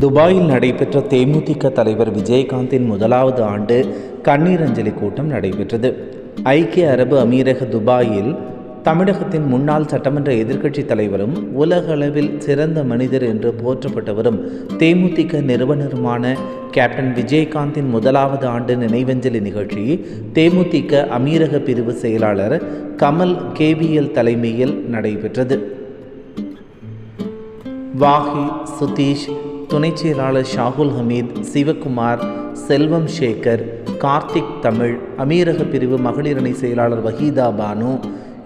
துபாயில் நடைபெற்ற தேமுதிக தலைவர் விஜயகாந்தின் முதலாவது ஆண்டு கண்ணீர் அஞ்சலி கூட்டம் நடைபெற்றது. ஐக்கிய அரபு அமீரக துபாயில் தமிழகத்தின் முன்னாள் சட்டமன்ற எதிர்க்கட்சித் தலைவரும் உலகளவில் சிறந்த மனிதர் என்று போற்றப்பட்டவரும் தேமுதிக நிறுவனருமான கேப்டன் விஜயகாந்தின் முதலாவது ஆண்டு நினைவஞ்சலி நிகழ்ச்சி தேமுதிக அமீரக பிரிவு செயலாளர் கமல் கேவிஎல் தலைமையில் நடைபெற்றது. வாஹி சுதீஷ் துணைச் செயலாளர் ஷாகுல் ஹமீத் சிவகுமார் செல்வம் சேகர் கார்த்திக் தமிழ் அமீரக பிரிவு மகளிரணி செயலாளர் வஹீதா பானு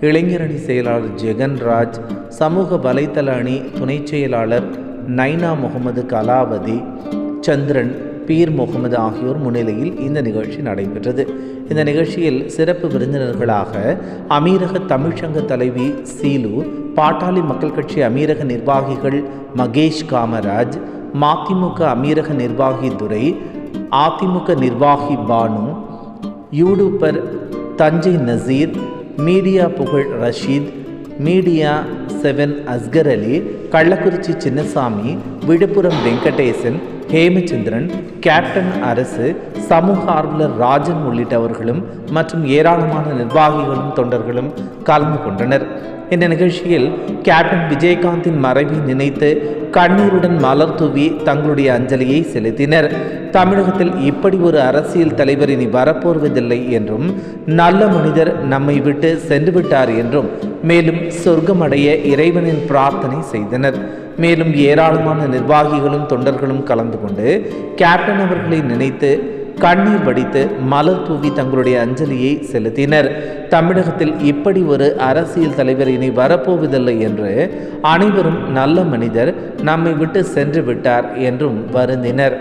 இளைஞரணி செயலாளர் ஜெகன்ராஜ் சமூக வலைத்தள அணி துணைச் செயலாளர் நைனா முகமது கலாவதி சந்திரன் பீர் முகமது ஆகியோர் முன்னிலையில் இந்த நிகழ்ச்சி நடைபெற்றது. இந்த நிகழ்ச்சியில் சிறப்பு விருந்தினர்களாக அமீரக தமிழ்ச்சங்க தலைவி சீலு பாட்டாளி மக்கள் கட்சி அமீரக நிர்வாகிகள் மகேஷ் காமராஜ் மதிமுக அமீரக நிர்வாகி துரை அதிமுக நிர்வாகி பானு யூடியூபர் தஞ்சை நசீர் மீடியா புகழ் Rasheed media seven Askar Ali Kallakurichi Chinnasamy Villupuram Venkatesan Hemachandran captain Arasu சமூக ஆர்வலர் ராஜன் உள்ளிட்டவர்களும் மற்றும் ஏராளமான நிர்வாகிகளும் தொண்டர்களும் கலந்து கொண்டனர். இந்த நிகழ்ச்சியில் கேப்டன் விஜயகாந்தின் மறைவை நினைத்து கண்ணீருடன் மலர் தூவி தங்களுடைய அஞ்சலியை செலுத்தினர். தமிழகத்தில் இப்படி ஒரு அரசியல் தலைவர் இனி வரப்போவதில்லை என்றும் நல்ல மனிதர் நம்மை விட்டு சென்றுவிட்டார் என்றும் மேலும் சொர்க்கமடைய இறைவனின் பிரார்த்தனை செய்தனர். மேலும் ஏராளமான நிர்வாகிகளும் தொண்டர்களும் கலந்து கொண்டு கேப்டன் அவர்களை நினைத்து கண்ணீர் வடித்து மலர் தூவி தங்களுடைய அஞ்சலியை செலுத்தினர். தமிழகத்தில் இப்படி ஒரு அரசியல் தலைவர் இனி வரப்போவதில்லை என்று அனைவரும் நல்ல மனிதர் நம்மை விட்டு சென்று விட்டார் என்றும் வருந்தினர்.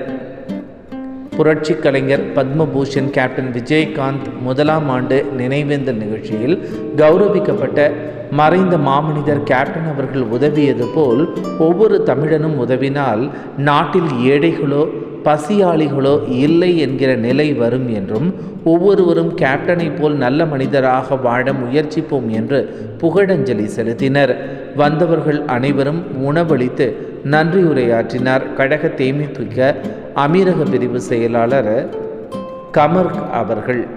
புரட்சி கலைஞர் பத்மபூஷன் கேப்டன் விஜயகாந்த் முதலாம் ஆண்டு நினைவேந்தல் நிகழ்ச்சியில் கௌரவிக்கப்பட்ட மறைந்த மாமனிதர் கேப்டன் அவர்கள் உதவியது போல் ஒவ்வொரு தமிழனும் உதவினால் நாட்டில் ஏழைகளோ பசியாளிகளோ இல்லை என்கிற நிலை வரும் என்றும் ஒவ்வொருவரும் கேப்டனை போல் நல்ல மனிதராக வாழ முயற்சிப்போம் என்று புகழஞ்சலி செலுத்தினர். வந்தவர்கள் அனைவரும் உணவளித்து நன்றியுரையாற்றினார் கழக தேமித்துக்க அமீரக பிரிவு செயலாளர் கமர் அவர்கள்.